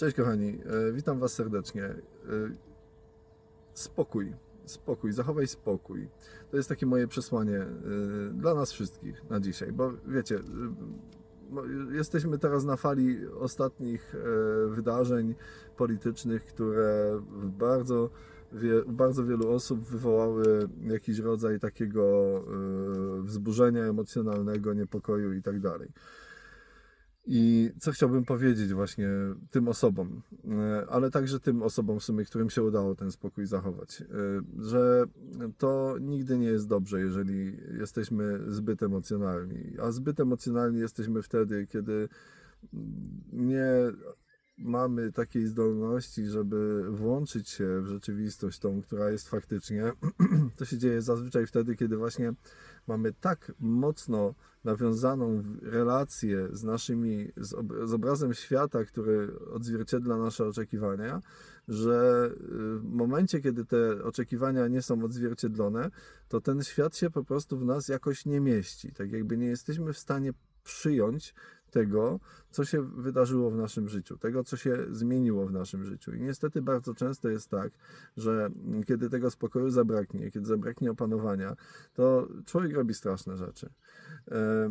Cześć kochani, e, witam Was serdecznie. E, Spokój, spokój, zachowaj spokój. To jest takie moje przesłanie e, dla nas wszystkich na dzisiaj, bo wiecie, no, jesteśmy teraz na fali ostatnich wydarzeń politycznych, które bardzo, bardzo wielu osób wywołały jakiś rodzaj takiego wzburzenia emocjonalnego, niepokoju i tak dalej. I co chciałbym powiedzieć właśnie tym osobom, e, ale także tym osobom w sumie, którym się udało ten spokój zachować, e, że to nigdy nie jest dobrze, jeżeli jesteśmy zbyt emocjonalni, a zbyt emocjonalni jesteśmy wtedy, kiedy nie mamy takiej zdolności, żeby włączyć się w rzeczywistość tą, która jest faktycznie. To się dzieje zazwyczaj wtedy, kiedy właśnie mamy tak mocno nawiązaną relację z naszymi, z obrazem świata, który odzwierciedla nasze oczekiwania, że y, w momencie, kiedy te oczekiwania nie są odzwierciedlone, to ten świat się po prostu w nas jakoś nie mieści. Tak jakby nie jesteśmy w stanie przyjąć tego, co się wydarzyło w naszym życiu, tego, co się zmieniło w naszym życiu. I niestety bardzo często jest tak, że kiedy tego spokoju zabraknie, kiedy zabraknie opanowania, to człowiek robi straszne rzeczy. E,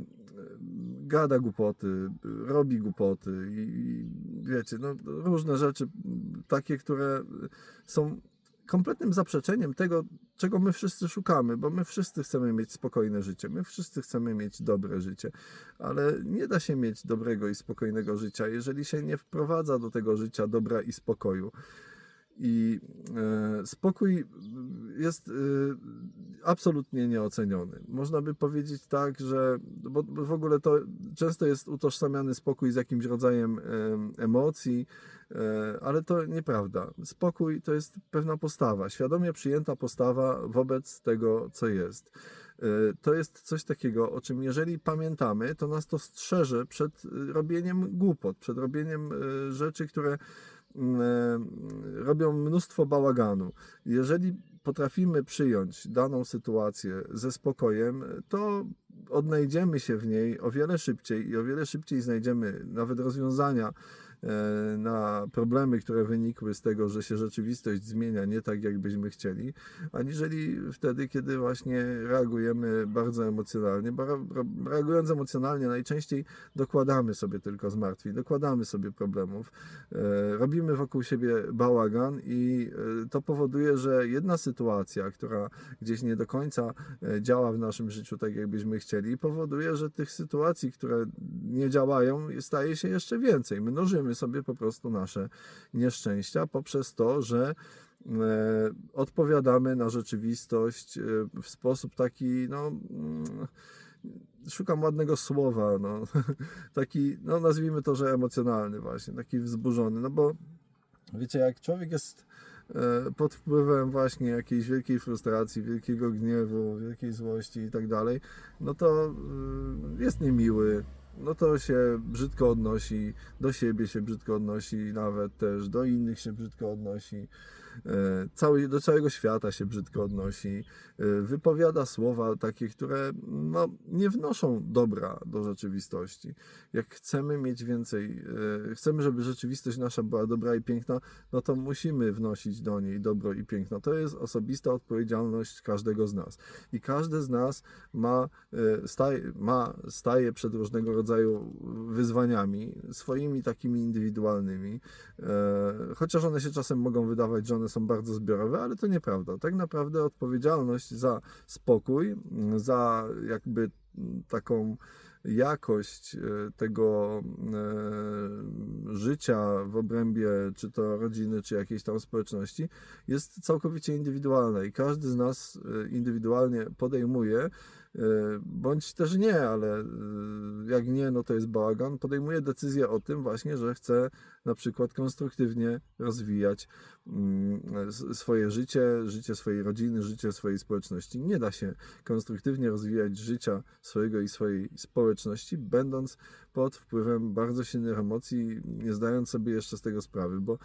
Gada głupoty, robi głupoty i i wiecie, no, różne rzeczy takie, które są kompletnym zaprzeczeniem tego, czego my wszyscy szukamy, bo my wszyscy chcemy mieć spokojne życie, my wszyscy chcemy mieć dobre życie, ale nie da się mieć dobrego i spokojnego życia, jeżeli się nie wprowadza do tego życia dobra i spokoju. I e, spokój jest e, absolutnie nieoceniony. Można by powiedzieć tak, że bo, w ogóle to często jest utożsamiany spokój z jakimś rodzajem e, emocji, ale to nieprawda. Spokój to jest pewna postawa, świadomie przyjęta postawa wobec tego, co jest. To jest coś takiego, o czym jeżeli pamiętamy, to nas to strzeże przed robieniem głupot, przed robieniem rzeczy, które robią mnóstwo bałaganu. Jeżeli potrafimy przyjąć daną sytuację ze spokojem, to odnajdziemy się w niej o wiele szybciej i o wiele szybciej znajdziemy nawet rozwiązania e, na problemy, które wynikły z tego, że się rzeczywistość zmienia nie tak, jak byśmy chcieli, aniżeli wtedy, kiedy właśnie reagujemy bardzo emocjonalnie. Bo re- re- reagując emocjonalnie, najczęściej dokładamy sobie tylko zmartwień, dokładamy sobie problemów, e, robimy wokół siebie bałagan i e, to powoduje, że jedna sytuacja, która gdzieś nie do końca e, działa w naszym życiu tak, jakbyśmy chcieli, powoduje, że tych sytuacji, które nie działają, staje się jeszcze więcej. Mnożymy sobie po prostu nasze nieszczęścia poprzez to, że e, odpowiadamy na rzeczywistość e, w sposób taki, no. mm, Szukam ładnego słowa, no, taki, no nazwijmy to, że emocjonalny właśnie, taki wzburzony, no bo wiecie, jak człowiek jest e, pod wpływem właśnie jakiejś wielkiej frustracji, wielkiego gniewu, wielkiej złości i tak dalej, no to jest niemiły, no to się brzydko odnosi, do siebie się brzydko odnosi, nawet też do innych się brzydko odnosi, cały, do całego świata się brzydko odnosi, e, wypowiada słowa takie, które no, nie wnoszą dobra do rzeczywistości. Jak chcemy mieć więcej, e, chcemy, żeby rzeczywistość nasza była dobra i piękna, no to musimy wnosić do niej dobro i piękno. To jest osobista odpowiedzialność każdego z nas. I każdy z nas ma, e, staje, ma, staje przed różnego rodzaju wyzwaniami, swoimi takimi indywidualnymi, e, chociaż one się czasem mogą wydawać, że one są bardzo zbiorowe, ale to nieprawda. Tak naprawdę odpowiedzialność za spokój, za jakby m, taką jakość e, tego e, życia w obrębie czy to rodziny, czy jakiejś tam społeczności jest całkowicie indywidualna i każdy z nas e, indywidualnie podejmuje, bądź też nie, ale e, jak nie, no to jest bałagan, podejmuje decyzję o tym właśnie, że chce na przykład konstruktywnie rozwijać mm, swoje życie, życie swojej rodziny, życie swojej społeczności. Nie da się konstruktywnie rozwijać życia swojego i swojej społeczności, będąc pod wpływem bardzo silnych emocji, nie zdając sobie jeszcze z tego sprawy, bo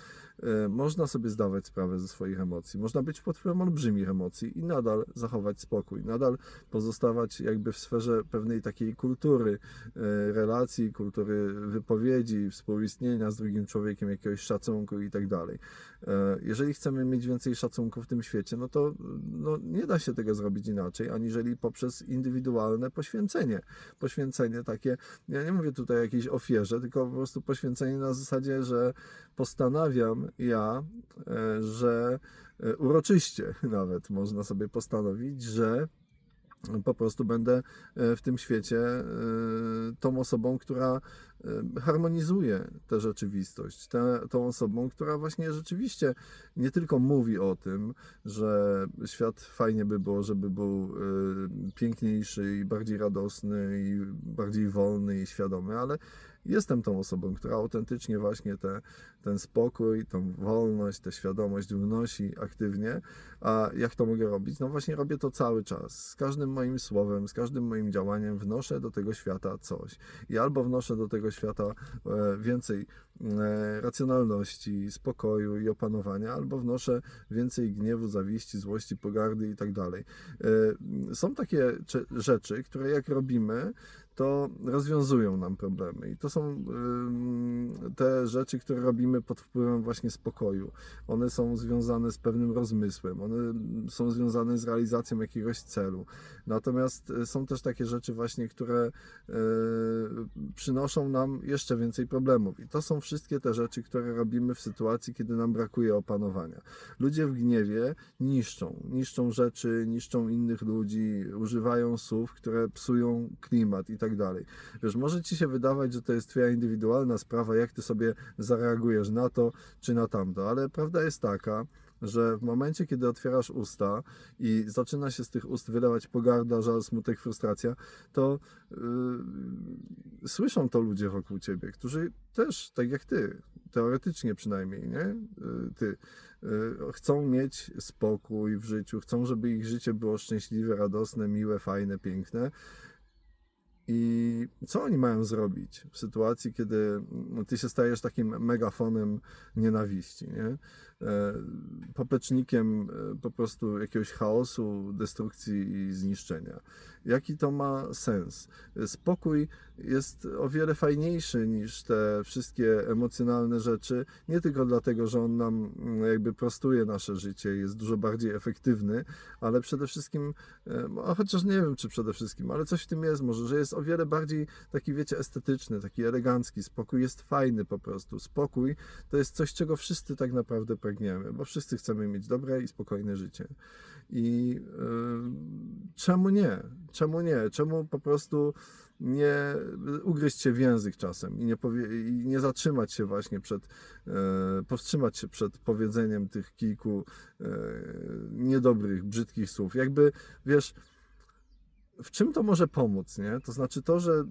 e, można sobie zdawać sprawę ze swoich emocji, można być pod wpływem olbrzymich emocji i nadal zachować spokój, nadal pozostawać jakby w sferze pewnej takiej kultury e, relacji, kultury wypowiedzi, współistnienia z drugim człowiekiem, jakiegoś szacunku i tak dalej. E, Jeżeli chcemy mieć więcej szacunku w tym świecie, no to no, nie da się tego zrobić inaczej, aniżeli poprzez indywidualne poświęcenie. Poświęcenie takie, ja nie mówię tutaj jakiejś ofierze, tylko po prostu poświęcenie na zasadzie, że postanawiam ja, e, że e, uroczyście nawet można sobie postanowić, że po prostu będę e, w tym świecie tą osobą, która harmonizuje tę rzeczywistość, tę, tą osobą, która właśnie rzeczywiście nie tylko mówi o tym, że świat fajnie by było, żeby był piękniejszy i bardziej radosny i bardziej wolny i świadomy, ale jestem tą osobą, która autentycznie właśnie te, ten spokój, tą wolność, tę świadomość wnosi aktywnie. A jak to mogę robić? No właśnie robię to cały czas. Z każdym moim słowem, z każdym moim działaniem wnoszę do tego świata coś. I albo wnoszę do tego świata e, więcej e, racjonalności, spokoju i opanowania, albo wnoszę więcej gniewu, zawiści, złości, pogardy i tak dalej. E, Są takie rzeczy, które jak robimy, to rozwiązują nam problemy. I to są te rzeczy, które robimy pod wpływem właśnie spokoju. One są związane z pewnym rozmysłem, one są związane z realizacją jakiegoś celu. Natomiast y, są też takie rzeczy właśnie, które y, przynoszą nam jeszcze więcej problemów. I to są wszystkie te rzeczy, które robimy w sytuacji, kiedy nam brakuje opanowania. Ludzie w gniewie niszczą, niszczą rzeczy, niszczą innych ludzi, używają słów, które psują klimat i tak dalej. Wiesz, może ci się wydawać, że to jest twoja indywidualna sprawa, jak ty sobie zareagujesz na to czy na tamto, ale prawda jest taka, że w momencie, kiedy otwierasz usta i zaczyna się z tych ust wylewać pogarda, żal, smutek, frustracja, to yy, słyszą to ludzie wokół ciebie, którzy też, tak jak ty, teoretycznie przynajmniej, nie? Yy, ty, yy, chcą mieć spokój w życiu, chcą, żeby ich życie było szczęśliwe, radosne, miłe, fajne, piękne. I co oni mają zrobić w sytuacji, kiedy no, ty się stajesz takim megafonem nienawiści, nie? E, Poplecznikiem e, po prostu jakiegoś chaosu, destrukcji i zniszczenia. Jaki to ma sens? Spokój jest o wiele fajniejszy niż te wszystkie emocjonalne rzeczy, nie tylko dlatego, że on nam mm, jakby prostuje nasze życie, jest dużo bardziej efektywny, ale przede wszystkim, e, a chociaż nie wiem, czy przede wszystkim, ale coś w tym jest może, że jest o wiele bardziej taki, wiecie, estetyczny, taki elegancki. Spokój jest fajny po prostu. Spokój to jest coś, czego wszyscy tak naprawdę pragniemy, bo wszyscy chcemy mieć dobre i spokojne życie. I yy, czemu nie? Czemu nie? Czemu po prostu nie ugryźć się w język czasem i nie, powie, i nie zatrzymać się właśnie przed, e, powstrzymać się przed powiedzeniem tych kilku e, niedobrych, brzydkich słów. Jakby, wiesz, w czym to może pomóc, nie? To znaczy to, że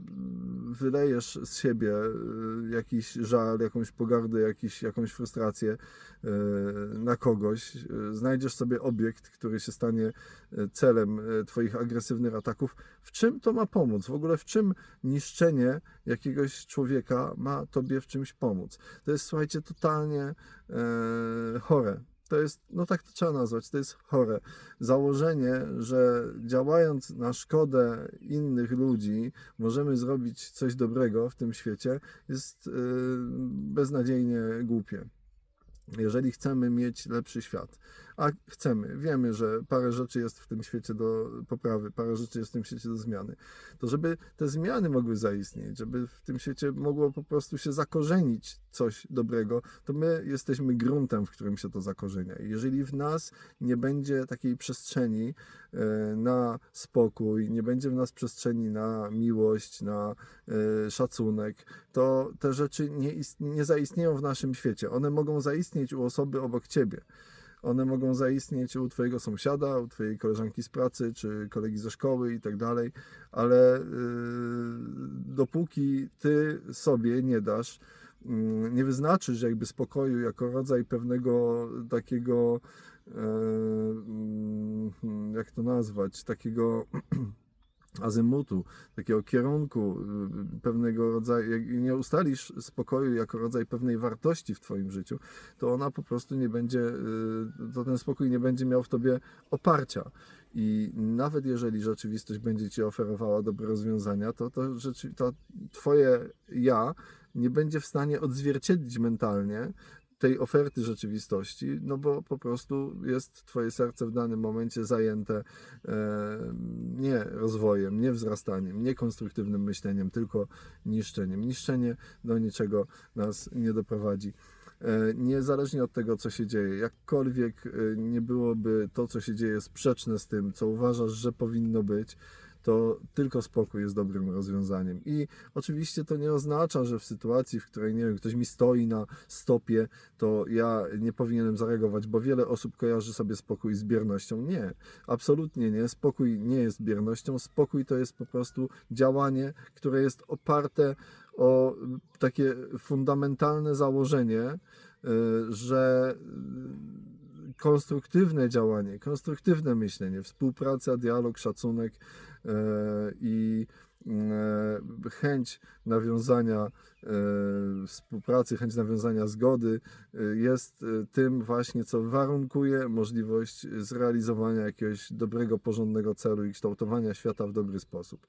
wylejesz z siebie y, jakiś żal, jakąś pogardę, jakiś, jakąś frustrację y, na kogoś, y, znajdziesz sobie obiekt, który się stanie celem twoich agresywnych ataków. W czym to ma pomóc? W ogóle w czym niszczenie jakiegoś człowieka ma tobie w czymś pomóc? To jest, słuchajcie, totalnie chore. To jest, no tak to trzeba nazwać, to jest chore. Założenie, że działając na szkodę innych ludzi możemy zrobić coś dobrego w tym świecie, jest yy, beznadziejnie głupie. Jeżeli chcemy mieć lepszy świat, a chcemy, wiemy, że parę rzeczy jest w tym świecie do poprawy, parę rzeczy jest w tym świecie do zmiany, to żeby te zmiany mogły zaistnieć, żeby w tym świecie mogło po prostu się zakorzenić coś dobrego, to my jesteśmy gruntem, w którym się to zakorzenia. Jeżeli w nas nie będzie takiej przestrzeni e, na spokój, nie będzie w nas przestrzeni na miłość, na e, szacunek, to te rzeczy nie, nie zaistnieją w naszym świecie. One mogą zaistnieć u osoby obok ciebie. One mogą zaistnieć u Twojego sąsiada, u Twojej koleżanki z pracy, czy kolegi ze szkoły i tak dalej, ale yy, dopóki Ty sobie nie dasz, yy, nie wyznaczysz jakby spokoju jako rodzaj pewnego takiego, yy, mm, jak to nazwać, takiego azymutu, takiego kierunku, y, pewnego rodzaju, jak nie ustalisz spokoju jako rodzaj pewnej wartości w Twoim życiu, to ona po prostu nie będzie, y, to ten spokój nie będzie miał w Tobie oparcia. I nawet jeżeli rzeczywistość będzie Ci oferowała dobre rozwiązania, to, to, to Twoje ja nie będzie w stanie odzwierciedlić mentalnie tej oferty rzeczywistości, no bo po prostu jest Twoje serce w danym momencie zajęte nie rozwojem, nie wzrastaniem, nie konstruktywnym myśleniem, tylko niszczeniem. Niszczenie do niczego nas nie doprowadzi. E, Niezależnie od tego, co się dzieje, jakkolwiek e, nie byłoby to, co się dzieje, sprzeczne z tym, co uważasz, że powinno być, to tylko spokój jest dobrym rozwiązaniem. I oczywiście to nie oznacza, że w sytuacji, w której nie wiem, ktoś mi stoi na stopie, to ja nie powinienem zareagować, bo wiele osób kojarzy sobie spokój z biernością. Nie, absolutnie nie. Spokój nie jest biernością. Spokój to jest po prostu działanie, które jest oparte o takie fundamentalne założenie, y, że konstruktywne działanie, konstruktywne myślenie, współpraca, dialog, szacunek e, i chęć nawiązania e, współpracy, chęć nawiązania zgody e, jest e, tym właśnie, co warunkuje możliwość zrealizowania jakiegoś dobrego, porządnego celu i kształtowania świata w dobry sposób.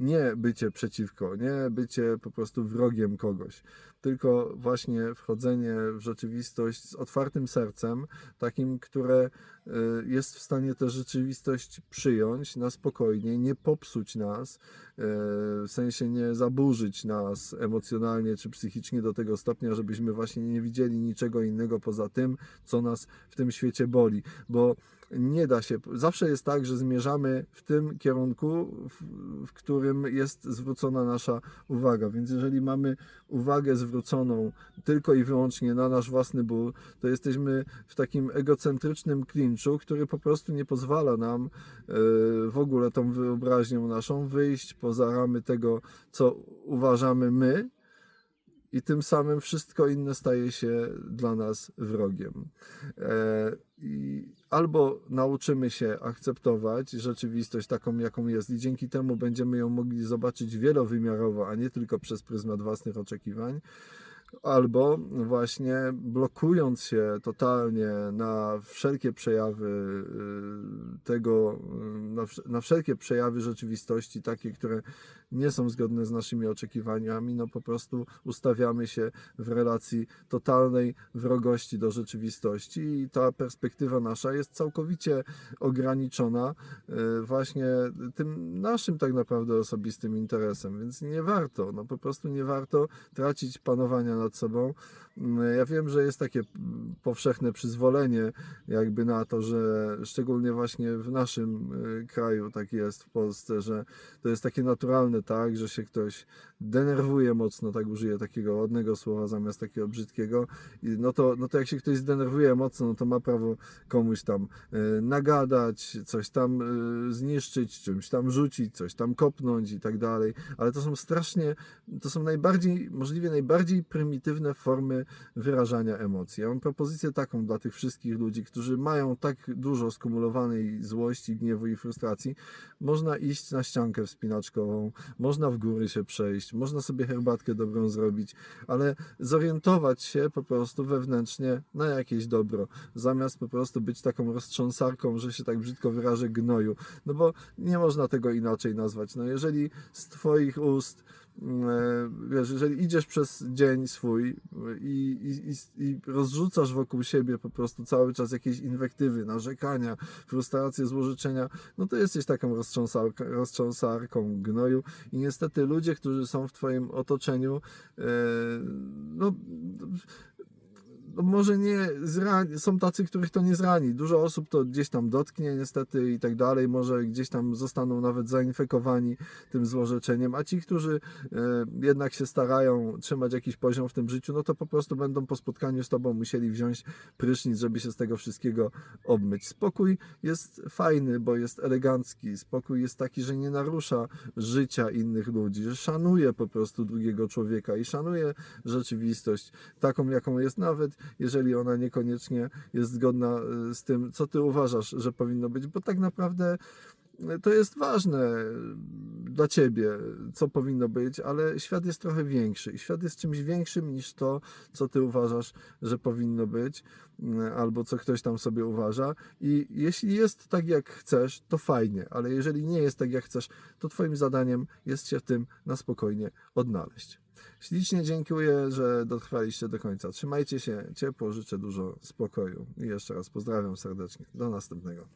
Nie bycie przeciwko, nie bycie po prostu wrogiem kogoś, tylko właśnie wchodzenie w rzeczywistość z otwartym sercem, takim, które e, jest w stanie tę rzeczywistość przyjąć na spokojnie, nie popsuć nas, e, w sensie nie zaburzyć nas emocjonalnie czy psychicznie do tego stopnia, żebyśmy właśnie nie widzieli niczego innego poza tym, co nas w tym świecie boli, bo nie da się. Zawsze jest tak, że zmierzamy w tym kierunku, w, w którym jest zwrócona nasza uwaga. Więc jeżeli mamy uwagę zwróconą tylko i wyłącznie na nasz własny ból, to jesteśmy w takim egocentrycznym klinczu, który po prostu nie pozwala nam e, w ogóle tą wyobraźnią naszą wyjść poza ramy tego, co uważamy my. I tym samym wszystko inne staje się dla nas wrogiem. E, I albo nauczymy się akceptować rzeczywistość taką, jaką jest, i dzięki temu będziemy ją mogli zobaczyć wielowymiarowo, a nie tylko przez pryzmat własnych oczekiwań, albo właśnie blokując się totalnie na wszelkie przejawy y, tego, y, na, wsz- na wszelkie przejawy rzeczywistości, takie, które nie są zgodne z naszymi oczekiwaniami, no po prostu ustawiamy się w relacji totalnej wrogości do rzeczywistości i ta perspektywa nasza jest całkowicie ograniczona y, właśnie tym naszym tak naprawdę osobistym interesem, więc nie warto, no po prostu nie warto tracić panowania nad sobą. Mm, Ja wiem, że jest takie mm, powszechne przyzwolenie jakby na to, że szczególnie właśnie w naszym y, kraju tak jest, w Polsce, że to jest takie naturalne, tak, że się ktoś denerwuje mocno, tak użyję takiego ładnego słowa zamiast takiego brzydkiego, I no to, no to jak się ktoś zdenerwuje mocno, no to ma prawo komuś tam y, nagadać, coś tam y, zniszczyć, czymś tam rzucić, coś tam kopnąć i tak dalej, ale to są strasznie, to są najbardziej, możliwie najbardziej prymitywne formy wyrażania emocji. Ja mam propozycję taką dla tych wszystkich ludzi, którzy mają tak dużo skumulowanej złości, gniewu i frustracji. Można iść na ściankę wspinaczkową, można w góry się przejść, można sobie herbatkę dobrą zrobić, ale zorientować się po prostu wewnętrznie na jakieś dobro, zamiast po prostu być taką roztrząsarką, że się tak brzydko wyrażę, gnoju. No bo nie można tego inaczej nazwać. No jeżeli z Twoich ust wiesz, jeżeli idziesz przez dzień swój i, i, i, rozrzucasz wokół siebie po prostu cały czas jakieś inwektywy, narzekania, frustracje, złożyczenia, no to jesteś taką roztrząsarką gnoju i niestety ludzie, którzy są w twoim otoczeniu, e, no no może nie zrani, są tacy, których to nie zrani. Dużo osób to gdzieś tam dotknie niestety i tak dalej, może gdzieś tam zostaną nawet zainfekowani tym złorzeczeniem, a ci, którzy e, jednak się starają trzymać jakiś poziom w tym życiu, no to po prostu będą po spotkaniu z tobą musieli wziąć prysznic, żeby się z tego wszystkiego obmyć. Spokój jest fajny, bo jest elegancki. Spokój jest taki, że nie narusza życia innych ludzi, że szanuje po prostu drugiego człowieka i szanuje rzeczywistość taką, jaką jest, nawet jeżeli ona niekoniecznie jest zgodna y, z tym, co ty uważasz, że powinno być, bo tak naprawdę to jest ważne dla ciebie, co powinno być, ale świat jest trochę większy i świat jest czymś większym niż to, co ty uważasz, że powinno być, albo co ktoś tam sobie uważa. I jeśli jest tak, jak chcesz, to fajnie, ale jeżeli nie jest tak, jak chcesz, to twoim zadaniem jest się w tym na spokojnie odnaleźć. Ślicznie dziękuję, że dotrwaliście do końca. Trzymajcie się ciepło, życzę dużo spokoju i jeszcze raz pozdrawiam serdecznie. Do następnego.